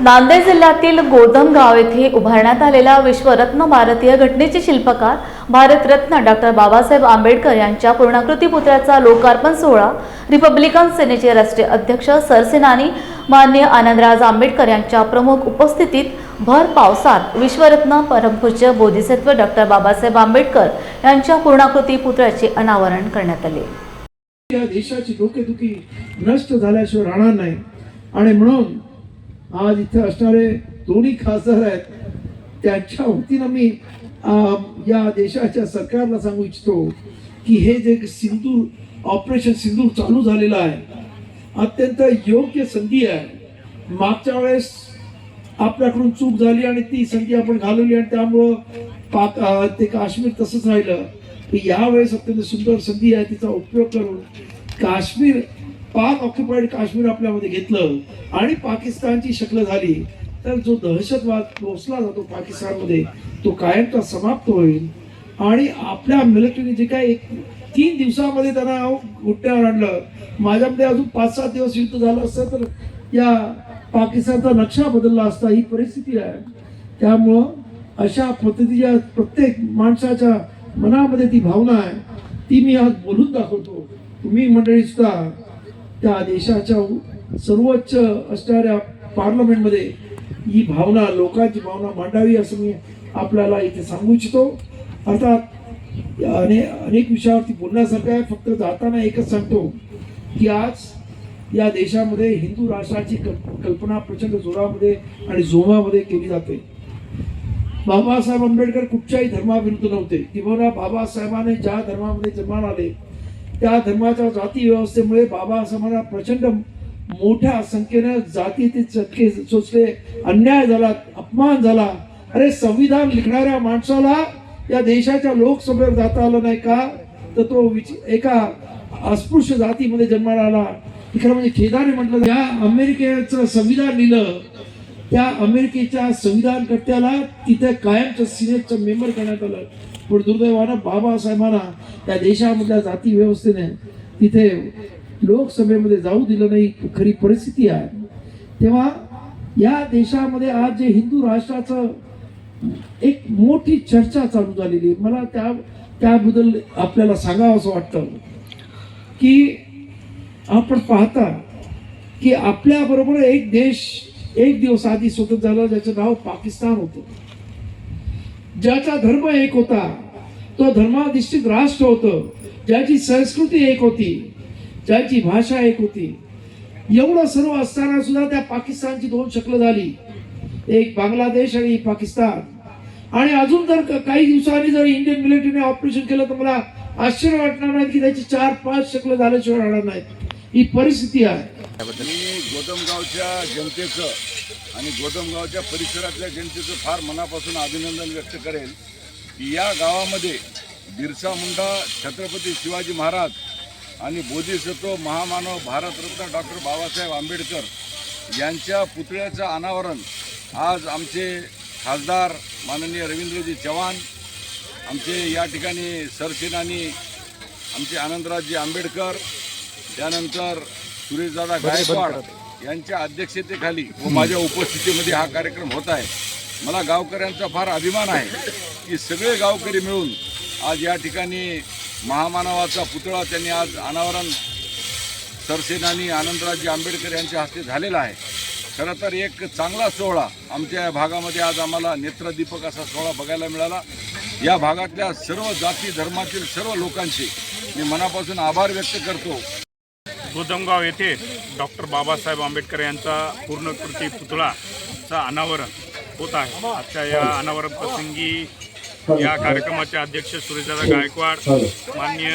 नांदेड जिल्ह्यातील गोदमगाव येथे उभारण्यात आलेला विश्वरत्न भारतीय घटनेचे शिल्पकार भारतरत्न डॉक्टर बाबासाहेब आंबेडकर यांच्या पूर्णाकृती पुतळ्याचा लोकार्पण सोहळा रिपब्लिकन सेनेचे राष्ट्रीय अध्यक्ष सरसेनानी मान्य आनंदराज आंबेडकर यांच्या प्रमुख उपस्थितीत भर पावसात विश्वरत्न परमपूज्य बोधिसत्व डॉक्टर बाबासाहेब आंबेडकर यांच्या पूर्णाकृती पुतळ्याचे अनावरण करण्यात आले. या देशाची डोकेदुखी नष्ट झाल्याशिवाय राहणार नाही. आणि म्हणून आज इथे असणारे दोन्ही खासदार आहेत. त्यांच्या वतीनं मी या देशाच्या सरकारला सांगू इच्छितो की हे जे सिंदूर ऑपरेशन सिंदूर चालू झालेलं आहे अत्यंत योग्य संधी आहे. मागच्या वेळेस आपल्याकडून चूक झाली आणि ती संधी आपण घालवली आणि त्यामुळं पाक ते काश्मीर तसंच राहिलं. की यावेळेस अत्यंत सुंदर संधी आहे तिचा उपयोग करून काश्मीर पाक ऑक्युपाईड काश्मीर आपल्यामध्ये घेतलं आणि पाकिस्तानची शक्ल झाली तर जो दहशतवाद पोचला जातो पाकिस्तानमध्ये तो कायमचा समाप्त होईल. आणि आपल्या मिलिटरीने जे काही एक तीन दिवसामध्ये त्यांना गुट्ट्यावर आणलं. माझ्यामध्ये अजून पाच सात दिवस युद्ध झालं असतं तर या पाकिस्तानचा नक्षा बदलला असता ही परिस्थिती आहे. त्यामुळं अशा पद्धतीच्या प्रत्येक माणसाच्या मनामध्ये ती भावना आहे. ती मी आज बोलून दाखवतो. तुम्ही मंडळी सुद्धा त्या देशाच्या सर्वोच्च असणाऱ्या पार्लमेंटमध्ये ही भावना लोकांची भावना मांडावी असं मी आपल्याला इथे सांगू इच्छितो. अर्थात अने अनेक विषयावरती बोलण्यासारखं आहे फक्त जाताना एकच सांगतो की आज या देशामध्ये हिंदू राष्ट्राची कल्प- कल्पना प्रचंड जोरामध्ये आणि जोमामध्ये केली जाते. बाबासाहेब आंबेडकर कुठच्याही धर्माविरुद्ध नव्हते. किंवा बाबासाहेबांनी ज्या धर्मामध्ये जन्माला आले त्या धर्माच्या जाती व्यवस्थेमुळे बाबासाहेबांना प्रचंड मोठ्या संख्येनं जातीचे चटके सोचले अन्याय झाला अपमान झाला. अरे संविधान लिखणाऱ्या माणसाला या देशाच्या लोकसभेवर जाता आलं नाही का? तर तो विच- एका अस्पृश्य जातीमध्ये जन्माला आला. तिकडे म्हणजे खेदाने म्हटलं या अमेरिकेचं संविधान लिहिलं त्या अमेरिकेच्या संविधानकर्त्याला तिथे कायमचं सिनेटचं मेंबर करण्यात आलं. पण दुर्दैवानं बाबासाहेबांना त्या देशामधल्या जाती व्यवस्थेने तिथे लोकसभेमध्ये जाऊ दिलं नाही खरी परिस्थिती आहे. तेव्हा या देशामध्ये आज जे हिंदू राष्ट्राचं एक मोठी चर्चा चालू झालेली आहे. मला त्या त्याबद्दल आपल्याला सांगावं असं वाटतं की आपण पाहता की आपल्याबरोबर एक देश एक दिवस आधी स्वतंत्र झाला ज्याचं नाव पाकिस्तान होतं. ज्याचा धर्म एक होता तो धर्माधिष्ठित राष्ट्र होतं. ज्याची संस्कृती एक होती ज्याची भाषा एक होती. एवढं सर्व असताना सुद्धा त्या पाकिस्तानची दोन शक्ल झाली. एक बांगलादेश आणि पाकिस्तान. आणि अजून जर काही दिवसांनी जर इंडियन मिलिटरीने ऑपरेशन केलं तर मला आश्चर्य वाटणार नाही की त्याची चार पाच शक्ल झाल्याशिवाय राहणार नाहीत ही परिस्थिती आहे. मी गोदमगावच्या जनतेचं आणि गोदमगावच्या परिसरातल्या जनतेचं फार मनापासून अभिनंदन व्यक्त करेल की या गावामध्ये बिरसा मुंडा छत्रपती शिवाजी महाराज आणि बोधिसत्व महामानव भारतरत्न डॉक्टर बाबासाहेब आंबेडकर यांच्या पुतळ्याचं अनावरण आज आमचे खासदार माननीय रवींद्रजी चव्हाण आमचे या ठिकाणी सरसेनानी आमचे आनंदराजजी आंबेडकर त्यानंतर सुरेशदादा गायकवाड यांच्या अध्यक्षतेखाली व माझ्या उपस्थितीमध्ये हा कार्यक्रम होत आहे. मला गावकऱ्यांचा फार अभिमान आहे की सगळे गावकरी मिळून आज या ठिकाणी महामानवाचा पुतळा त्यांनी आज अनावरण सरसेनानी आनंदराजी आंबेडकर यांच्या हस्ते झालेला आहे. खरं तर एक चांगला सोहळा आमच्या या भागामध्ये आज आम्हाला नेत्रदीपक असा सोहळा बघायला मिळाला. या भागातल्या सर्व जाती धर्मातील सर्व लोकांचे मी मनापासून आभार व्यक्त करतो. गोदमगाव येथे डॉक्टर बाबासाहेब आंबेडकर यांचा पूर्णकृती पुतळाचं अनावरण होत आहे. आजच्या या अनावरण प्रसंगी या कार्यक्रमाचे अध्यक्ष सुरेशदादा गायकवाड मान्य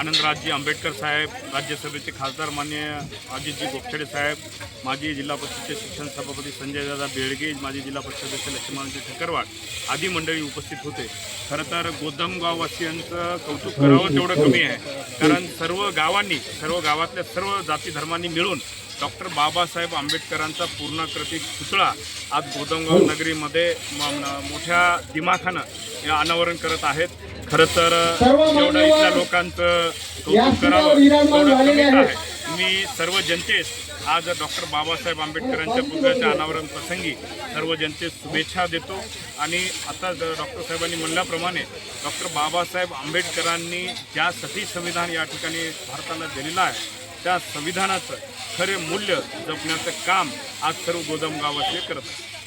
आनंदराजजी आंबेडकर साहेब राज्यसभेचे खासदार मान्य अजितजी गोपछडे साहेब माजी जिल्हा परिषदेचे शिक्षण सभापती संजयदादा बेळगे माजी जिल्हा परिषद सदस्य लक्ष्मणजी ठक्करवाड आदी मंडळी उपस्थित होते. खरं तर गोदमगाववासियांचं कौतुक करावं तेवढं कमी आहे. कारण सर्व गावांनी सर्व गावातल्या सर्व जाती धर्मांनी मिळून डॉक्टर बाबासाहेब आंबेडकरांचा पूर्णकृती पुतळा आज गोदमगाव नगरीमध्ये मोठ्या दिमाखानं अनावरण करत आहेत. खरं तर जेवढं इथल्या लोकांचं कौतुक करावं आहे. मी सर्व जनतेस आज डॉक्टर बाबासाहेब आंबेडकरांच्या पुतळ्याच्या अनावरण प्रसंगी सर्व जनतेस शुभेच्छा देतो. आणि आता डॉक्टर साहेबांनी म्हणल्याप्रमाणे डॉक्टर बाबासाहेब आंबेडकरांनी ज्यासाठी संविधान या ठिकाणी भारताला दिलेलं आहे त्या संविधानाचं खरे मूल्य जपण्याचं काम आज सर्व गोदाम गावातले करत आहेत.